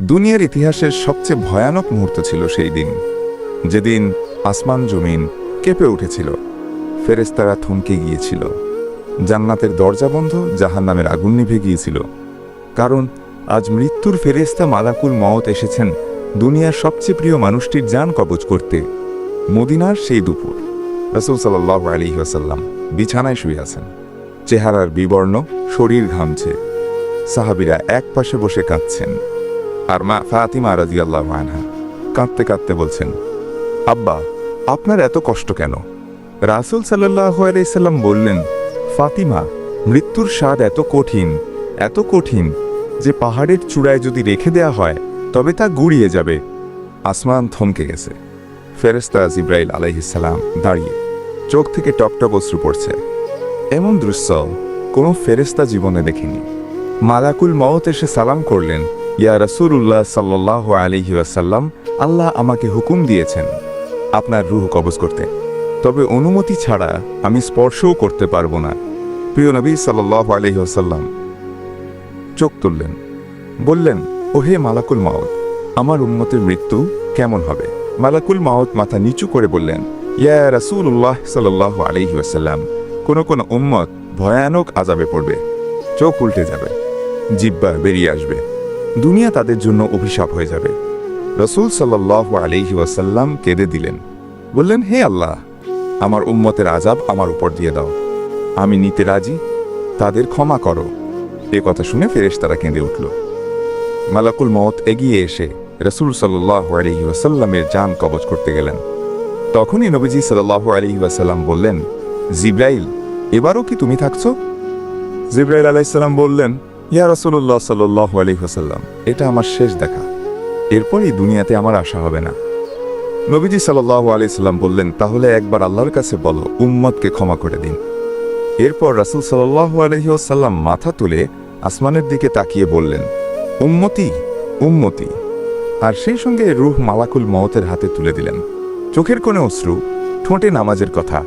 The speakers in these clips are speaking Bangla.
দুনিয়ার ইতিহাসের সবচেয়ে ভয়ানক মুহূর্ত ছিল সেই দিন, যেদিন আসমান জমিন কেঁপে উঠেছিল ফেরেস্তারা থমকে গিয়েছিল। জান্নাতের দরজা বন্ধ, জাহান্নামের আগুন নিভে গিয়েছিল। কারণ আজ মৃত্যুর ফেরেস্তা মালাকুল মওত এসেছেন দুনিয়ার সবচেয়ে প্রিয় মানুষটির যান কবজ করতে। মদিনার সেই দুপুর, রসুল সাল্লাহ আলী ওয়াসাল্লাম বিছানায় শুয়ে আছেন। চেহারার বিবর্ণ, শরীর ঘামছে। সাহাবিরা এক পাশে বসে কাঁদছেন। আর মা ফাতিমা রাজিয়াল্লাহ আনহা কাঁদতে কাঁদতে বলছেন, আব্বা, আপনার এত কষ্ট কেন? রাসুল সাল্লাহ আলাইসাল্লাম বললেন, ফাতিমা, মৃত্যুর স্বাদ এত কঠিন এত কঠিন যে পাহাড়ের চূড়ায় যদি রেখে দেয়া হয়, তবে তা গুড়িয়ে যাবে। আসমান থমকে গেছে। ফেরেস্তা জিব্রাইল আলাইহিসাল্লাম দাঁড়িয়ে চোখ থেকে টপটপ অশ্রু পড়ছে। এমন দৃশ্য কোনো ফেরেস্তা জীবনে দেখিনি। মালাকুল মওত এসে সালাম করলেন ইয়া রাসূলুল্লাহ সাল্লাহ আলহি আসাল্লাম আল্লাহ আমাকে হুকুম দিয়েছেন আপনার রুহ কবজ করতে। তবে অনুমতি ছাড়া আমি স্পর্শও করতে পারব না। প্রিয় নবী সাল্লাহ আলহি আসাল্লাম চোখ তুললেন। বললেন, ওহে মালাকুল মাওত আমার উন্মতের মৃত্যু কেমন হবে? মালাকুল মাউত মাথা নিচু করে বললেন, ইয়া রাসূলুল্লাহ সাল্লাহ আলহি আসাল্লাম কোনো কোনো উম্মত ভয়ানক আজাবে পড়বে, চোখ উল্টে যাবে, জিব্বা বেরিয়ে আসবে। দুনিয়া তাদের জন্য অভিশাপ হয়ে যাবে। রসুল সাল্লাহ আলহি ওয়াসাল্লাম কেঁদে দিলেন। বললেন, হে আল্লাহ, আমার উম্মতের আজাব আমার উপর দিয়ে দাও। আমি নিতে রাজি, তাদের ক্ষমা করো। এ কথা শুনে ফেরেশতারা কেঁদে উঠল। মালাকুল মত এগিয়ে এসে রসুল সাল্লাহ আলহি ওয়াসাল্লামের যান কবজ করতে গেলেন। তখনই নবীজি সাল্লাহ আলহি ওয়াসাল্লাম বললেন, জিব্রাইল, এবারও কি তুমি থাকছো? জিব্রাইল আলাইসাল্লাম বললেন ইয়া রসুল্লাহ সাল্লাহ আলহিহাসাল্লাম এটা আমার শেষ দেখা। এরপরই দুনিয়াতে আমার আশা হবে না। নবীজি সাল্লাহ আলাইসাল্লাম বললেন, তাহলে একবার আল্লাহর কাছে বলো, উম্মতকে ক্ষমা করে দিন। এরপর রাসুল সাল্লাহ আলহিহাসাল্লাম মাথা তুলে আসমানের দিকে তাকিয়ে বললেন, উম্মতি উম্মতি। আর সেই সঙ্গে রুহ মালাকুল মওতের হাতে তুলে দিলেন। চোখের কোণে অশ্রু, ঠোঁটে নামাজের কথা।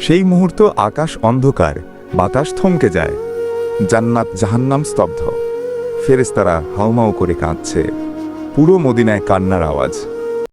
সেই মুহূর্ত আকাশ অন্ধকার, বাতাস থমকে যায়। জান্নাত জাহান্নাম স্তব্ধ। ফেরেস্তারা হাউমাউ করে কাঁদছে। পুরো মদিনায় কান্নার আওয়াজ।